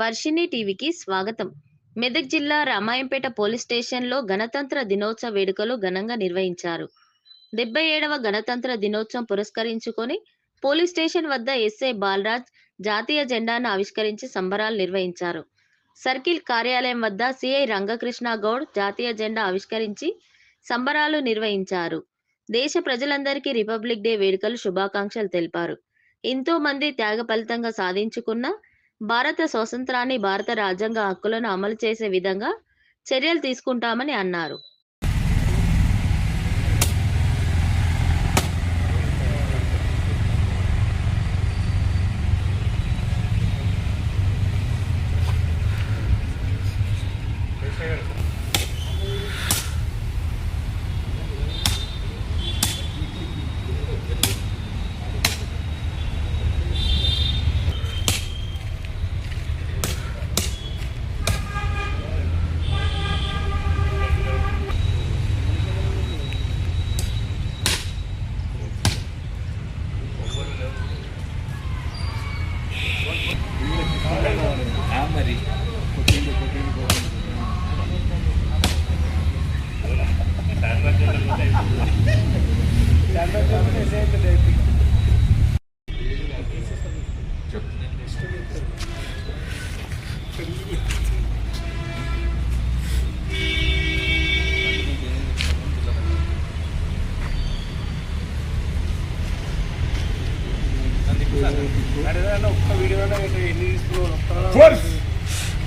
వర్షిణి టీవీకి స్వాగతం. మెదక్ జిల్లా రామాయంపేట పోలీస్ స్టేషన్లో గణతంత్ర దినోత్సవ వేడుకలు ఘనంగా నిర్వహించారు. డెబ్బై ఏడవ గణతంత్ర దినోత్సవం పురస్కరించుకొని పోలీస్ స్టేషన్ వద్ద ఎస్ఐ బాలరాజ్ జాతీయ జెండాను ఆవిష్కరించి సంబరాలు నిర్వహించారు. సర్కిల్ కార్యాలయం వద్ద సిఐ రంగకృష్ణ గౌడ్ జాతీయ జెండా ఆవిష్కరించి సంబరాలు నిర్వహించారు. దేశ ప్రజలందరికీ రిపబ్లిక్ డే వేడుకలు శుభాకాంక్షలు తెలిపారు. ఎంతో మంది త్యాగ ఫలితంగా సాధించుకున్న భారత స్వాతంత్రాన్ని భారత రాజ్యాంగ హక్కులను అమలు చేసే విధంగా చర్యలు తీసుకుంటామని అన్నారు. Mary. Force!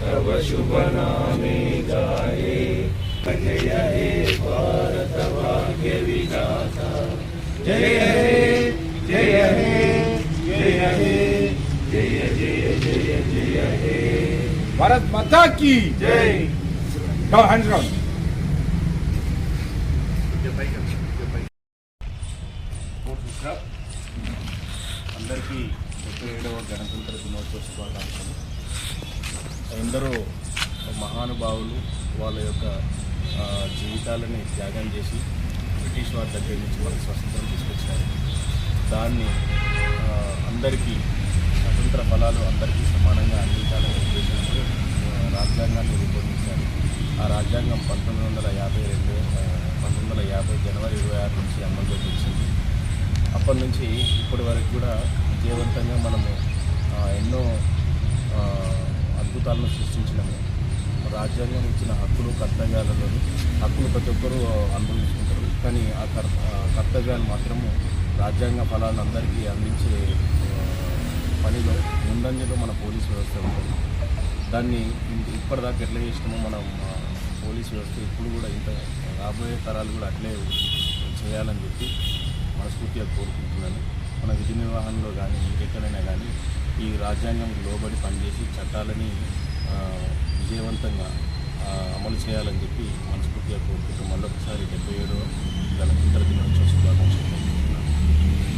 तव शुभनामे गाये जय हे भारतभाग्य विधाता जय हे जय हे जय हे जय जय जय जय हे भारत माता की जय। हैंड्स डाउन డౌన్ అందరికీ ముప్పై ఏడవ గణతంత్ర దినోత్సవ శుభాకాంక్షలు. ఎందరో మహానుభావులు వాళ్ళ యొక్క జీవితాలని త్యాగం చేసి బ్రిటిష్ వారి దగ్గర నుంచి మనకు స్వతంత్రం తీసుకొచ్చారు. దాన్ని అందరికీ స్వతంత్ర ఫలాలు అందరికీ సమానంగా అందించాలనే ఉద్దేశంతో రాజ్యాంగాన్ని రూపొందించారు. ఆ రాజ్యాంగం పంతొమ్మిది వందల యాభై రెండు పంతొమ్మిది వందల యాభై జనవరి ఇరవై ఆరు నుంచి అమల్లోకి వచ్చింది. అప్పటి నుంచి ఇప్పటి వరకు కూడా విజయవంతంగా మనము ఎన్నో అద్భుతాలను సృష్టించినాము. రాజ్యాంగం ఇచ్చిన హక్కులు కర్తవ్యాలలో హక్కులు ప్రతి ఒక్కరూ అనుభవించుకుంటారు. కానీ ఆ కర్ కర్తవ్యాలు మాత్రము రాజ్యాంగ ఫలాలను అందరికీ అందించే పనిలో ముందంజలో మన పోలీస్ వ్యవస్థ ఉంటుంది. దాన్ని ఇప్పటిదాకా ఎట్లా చేసినామో మనం పోలీస్ వ్యవస్థ ఇప్పుడు కూడా ఇంత రాబోయే తరాలు కూడా అట్లే చేయాలని చెప్పి మనస్ఫూర్తిగా కోరుకుంటున్నాను. మన విధి నిర్వహణలో కానీ ఇంకెక్కడైనా కానీ ఈ రాజ్యాంగం లోబడి పనిచేసి చట్టాలని విజయవంతంగా అమలు చేయాలని చెప్పి మనస్ఫూర్తిగా కోరుకుంటూ మళ్ళొకసారి డెబ్బై ఏడో గణతంత్ర దినోత్సవ శుభాకాంక్షలు